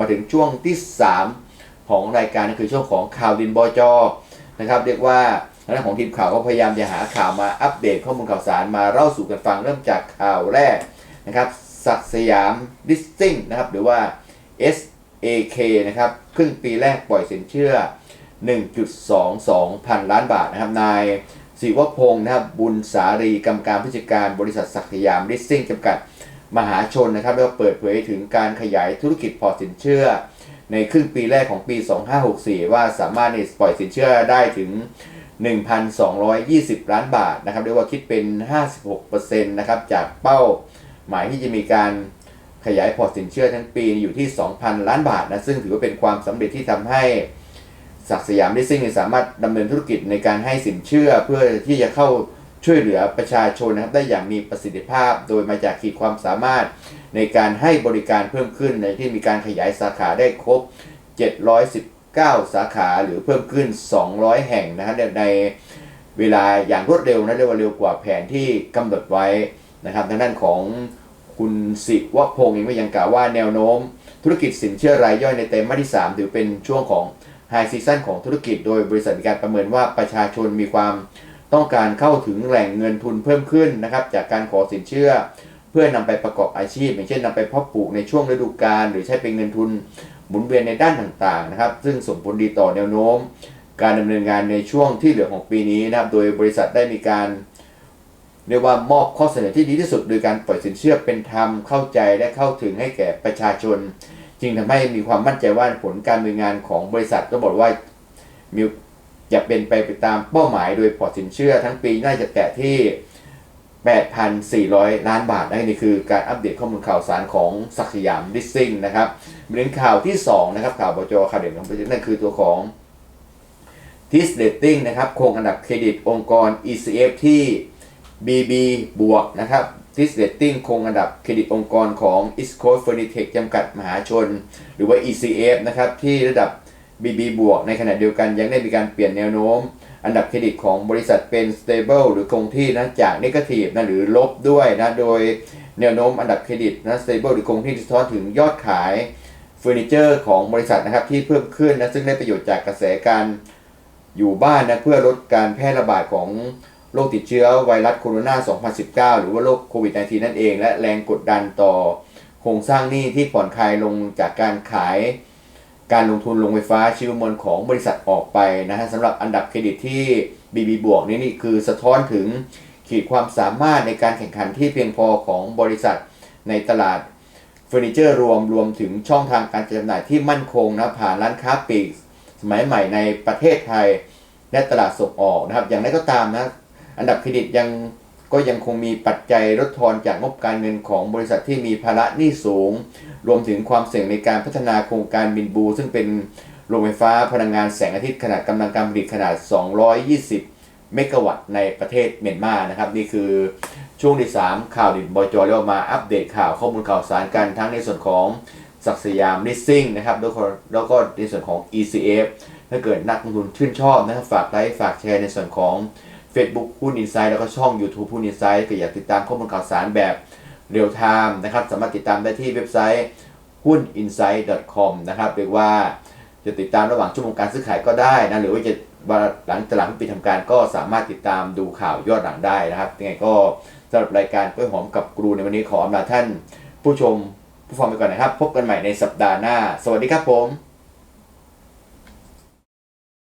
มาถึงช่วงที่ 3 ของรายการนั่นคือช่วงของข่าวดินบอจอนะครับเรียกว่าทางด้านของทีมข่าวก็พยายามจะหาข่าวมาอัปเดตข้อมูลข่าวสารมาเล่าสู่กันฟังเริ่มจากข่าวแรกนะครับศักสยามดิสติ้งนะครับหรือว่า SAK นะครับครึ่งปีแรกปล่อยสินเชื่อ 1.22 พันล้านบาทนะครับนายศิวพงศ์นะครับบุญสารีกรรมการผู้จัดการบริษัทศักสยามดิสติ้งจำกัด มหาชนนะครับแล้วเปิดเผยถึงการขยายธุรกิจพอสินเชื่อ ในครึ่งปีแรกของปี 2564 ว่าสามารถปล่อยสินเชื่อได้ถึง 1,220 ล้านบาทนะครับเรียกว่าคิดเป็น 56%นะครับจากเป้าหมายที่จะมีการขยายพอร์ตสินเชื่อทั้งปีอยู่ที่ 2,000 ล้านบาทนะซึ่งถือว่าเป็นความสำเร็จที่ทำให้ศักดิ์สยามดิซิ่งสามารถดำเนินธุรกิจในการให้สินเชื่อเพื่อที่จะเข้า ช่วยเหลือประชาชนนะครับได้อย่างมีประสิทธิภาพ โดยมาจากขีดความสามารถในการให้บริการเพิ่มขึ้นในที่มีการขยายสาขาได้ครบ 719 สาขาหรือเพิ่มขึ้น 200 แห่งนะครับในเวลาอย่างรวดเร็วนะเรียกว่าเร็วกว่าแผนที่กำหนดไว้นะครับทางด้านของคุณสิวพงศ์เองก็ยังกล่าวว่าแนวโน้ม ธุรกิจสินเชื่อรายย่อยในไตรมาที่ 3 ถือเป็นช่วงของไฮซีซั่นของธุรกิจโดยบริษัทมีการประเมินว่าประชาชนมีความ ต้องการเข้าถึงแหล่งเงินทุนเพิ่มขึ้นนะครับจากการขอสินเชื่อ เพื่อนำไปประกอบอาชีพ อย่างเช่นนำไปเพาะปลูกในช่วงฤดูกาลหรือใช้เป็นเงินทุนหมุนเวียนในด้านต่างๆนะครับ ซึ่งส่งผลดีต่อแนวโน้ม การดำเนินงานในช่วงที่เหลือของปีนี้นะครับ โดยบริษัทได้มีการเรียกว่ามอบข้อเสนอที่ดีที่สุด โดยการปล่อยสินเชื่อเป็นธรรมเข้าใจและเข้าถึงให้แก่ประชาชน จึงทำให้มีความมั่นใจว่าผลการดำเนินงานของบริษัทก็บอกว่ามี จะเป็นไปตามเป้าหมายโดยพอตสินเชื่อทั้งปีน่าจะแตะที่ 8,400 ล้านบาทนะนี่คือการอัปเดตข้อมูลข่าวสารของศักสยามดิสซิ่งนะครับเป็นข่าวที่ 2 นะครับ ข่าวบจข่าวเด่นของประเทศนั่นคือตัวของทิสเดตติ้งนะครับคงอันดับเครดิตองค์กร ECF ที่ BB บวกนะครับทิสเดตติ้งคงอันดับเครดิตองค์กรของ East Coast Furnitech จำกัดมหาชน หรือว่า ECF นะครับที่ระดับ BB บวกในขณะเดียวกันยังได้มีการเปลี่ยนแนวโน้ม อันดับเครดิตของบริษัทเป็น stable หรือคงที่นะจาก negative นะหรือลบด้วยนะโดยแนวโน้มอันดับเครดิตนะ stable หรือคงที่สะท้อนถึงยอดขายเฟอร์นิเจอร์ของบริษัทนะครับที่เพิ่มขึ้นนะซึ่งได้ประโยชน์จากกระแสการอยู่บ้านนะเพื่อลดการแพร่ระบาดของโรคติดเชื้อไวรัสโคโรนา 2019 หรือว่าโรคโควิด -19 นั่นเอง และแรงกดดันต่อโครงสร้างหนี้ที่ผ่อนคลายลงจากการขาย การลงทุนลงไฟฟ้าชีวมวลของบริษัทออกไปนะฮะสำหรับอันดับเครดิตที่ BB บวกนี่นี่คือสะท้อนถึงขีดความสามารถในการแข่งขันที่เพียงพอของบริษัทในตลาดเฟอร์นิเจอร์รวมรวมถึงช่องทางการจำหน่ายที่มั่นคงนะผ่านร้านค้าปลีกสมัยใหม่ในประเทศไทย และตลาดส่งออกนะครับอย่างไรก็ตามนะอันดับเครดิตยังก็ยังคงมีปัจจัยลดทอนจากงบการเงินของบริษัทที่มีภาระหนี้สูง รวมถึงความเสี่ยงในการพัฒนาโครงการบินบู ซึ่งเป็นโรงไฟฟ้าพลังงานแสงอาทิตย์ขนาดกำลังการผลิตขนาด 220 เมกะวัตต์ในประเทศเมียนมานะครับ นี่คือช่วงที่ 3 ข่าวดินบอยจอยแล้วมาอัปเดตข่าวข้อมูลข่าวสารกันทั้งในส่วนของศักสยามลิสซิ่งนะครับแล้วก็แล้วก็ในส่วนของ ECF ถ้าเกิดนักลงทุนชื่นชอบนะครับฝากไลค์ฝากแชร์ในส่วนของ Facebook หุ้นอินไซด์แล้วก็ช่อง YouTube หุ้นอินไซด์ก็อยากติดตามข้อมูลข่าวสารแบบ เรียลไทม์นะครับสามารถติดตามได้ที่เว็บไซต์หุ้น insight.com นะครับเรียกว่าจะติดตามระหว่างชั่วโมงการซื้อขายก็ได้นะหรือว่าจะหลังจากหลังปิดทำการก็สามารถติดตามดูข่าวยอดหลังได้นะครับยังไงก็สำหรับรายการกล้วยหอมกับกรูในวันนี้ขออำลาท่าน ผู้ชมผู้ฟังไปก่อนนะครับ พบกันใหม่ในสัปดาห์หน้า สวัสดีครับผม